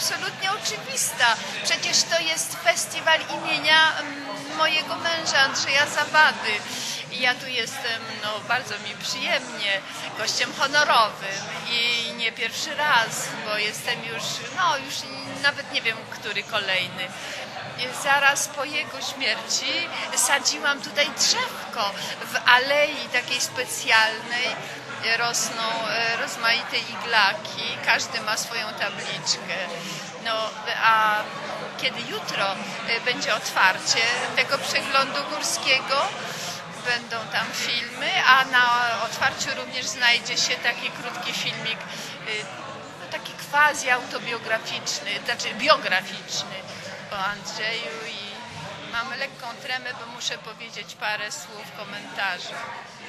absolutnie oczywista. Przecież to jest festiwal imienia mm, mojego męża Andrzeja Zawady. I ja tu jestem, no bardzo mi przyjemnie, gościem honorowym i nie pierwszy raz, bo jestem już, no już nawet nie wiem, który kolejny. Zaraz po jego śmierci sadziłam tutaj drzewko w alei takiej specjalnej. Rosną e, rozmaite iglaki, każdy ma swoją tabliczkę. No, a kiedy jutro e, będzie otwarcie tego przeglądu górskiego, będą tam filmy, a na otwarciu również znajdzie się taki krótki filmik, y, no taki quasi autobiograficzny, znaczy biograficzny o Andrzeju i mam lekką tremę, bo muszę powiedzieć parę słów komentarzy.